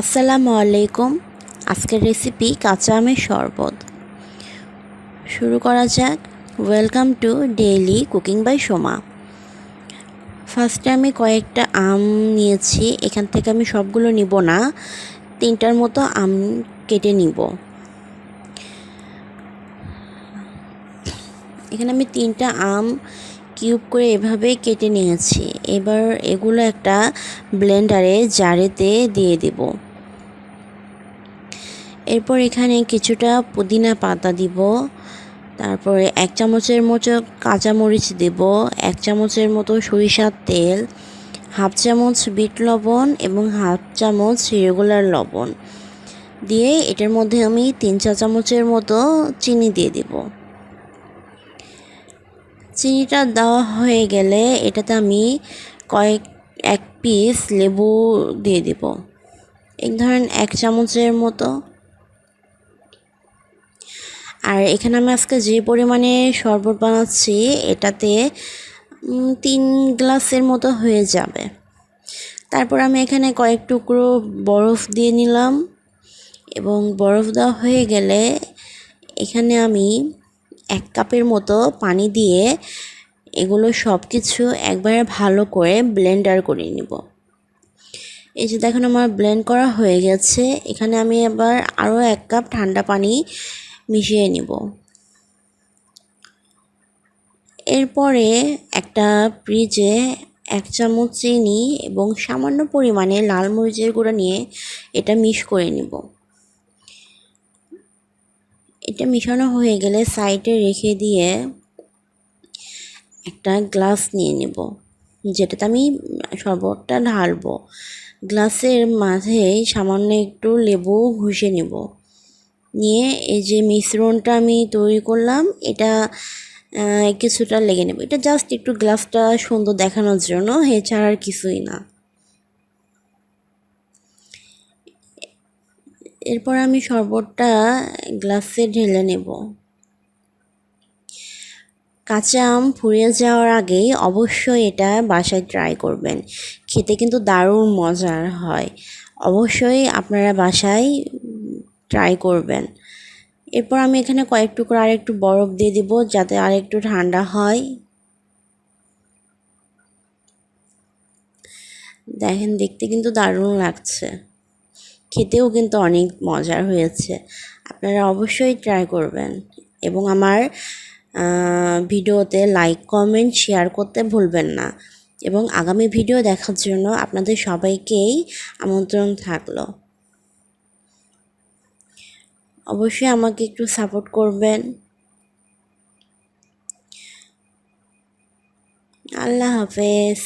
আসসালামু আলাইকুম। আজকের রেসিপি কাঁচা আমের শরবত। শুরু করা যাক। Welcome to daily cooking by Soma ফার্স্টে আমি কয়েকটা আম নিয়েছি। এখান থেকে আমি সবগুলো নিব না। তিনটার মতো আম কেটে নিব। এখানে আমি তিনটা আম কিউব করে এভাবে কেটে নিয়েছি। এবার এগুলো একটা ব্লেন্ডারে জারেতে দিয়ে দেব। এরপর এখানে কিছুটা পুদিনা পাতা দিব। তারপরে এক চামচের মতো কাঁচামরিচ দেব, এক চামচের মতো সরিষার তেল, হাফ চামচ বিট লবণ এবং হাফ চামচ রেগুলার লবণ। দিয়ে এটার মধ্যে আমি তিন চা চামচের মতো চিনি দিয়ে দিব। চিনিটা দেওয়া হয়ে গেলে এটাতে আমি কয়েক, এক পিস লেবু দিয়ে দিব। এক ধরেন এক চামচের মতো আর এখানে আমি আজকে যে পরিমাণে শরবত বানাচ্ছি, এটাতে তিন গ্লাসের মতো হয়ে যাবে। তারপর আমি এখানে কয়েক টুকরো বরফ দিয়ে নিলাম এবং বরফ দেওয়া হয়ে গেলে এখানে আমি এক কাপের মতো পানি দিয়ে এগুলো সব কিছু একবারে ভালো করে ব্লেন্ডার করে নিব। এই যে দেখুন, আমার ব্লেন্ড করা হয়ে গেছে। এখানে আমি এবার আরও এক কাপ ঠান্ডা পানি মিশিয়ে নিব। এরপরে একটা ফ্রিজে এক চামচ চিনি এবং সামান্য পরিমাণে লাল মরিচের গুঁড়া নিয়ে এটা মিশ করে নিব। এটা মিশানো হয়ে গেলে সাইডে রেখে দিয়ে একটা গ্লাস নিয়ে নেব, যেটাতে আমি শরবতটা ঢালবো। গ্লাসের মাঝে সামান্য একটু লেবু ঘষে নেব। নিয়ে এই যে মিশ্রণটা আমি তৈরি করলাম, এটা কিছুটা লেগে নেব। এটা জাস্ট একটু গ্লাসটা সুন্দর দেখানোর জন্য, এছাড়া আর কিছুই না। এরপর আমি শরবতটা গ্লাসে ঢেলে নেব। কাঁচা আম ফুরিয়ে যাওয়ার আগেই অবশ্যই এটা বাসায় ট্রাই করবেন। খেতে কিন্তু দারুণ মজার হয়। অবশ্যই আপনারা বাসায় ট্রাই করবেন। এরপর আমি এখানে কয়েক টুকরো আর একটু বরফ দিয়ে দিব যাতে আর একটু ঠান্ডা হয়। দেখেন, দেখতে কিন্তু দারুণ লাগছে। খেতেও কিন্তু অনেক মজার হয়েছে। আপনারা অবশ্যই ট্রাই করবেন এবং আমার ভিডিওতে লাইক কমেন্ট শেয়ার করতে ভুলবেন না। এবং আগামী ভিডিও দেখার জন্য আপনাদের সবাইকেই আমন্ত্রণ থাকল। অবশ্যই আমাকে একটু সাপোর্ট করবেন। আল্লাহ হাফেজ।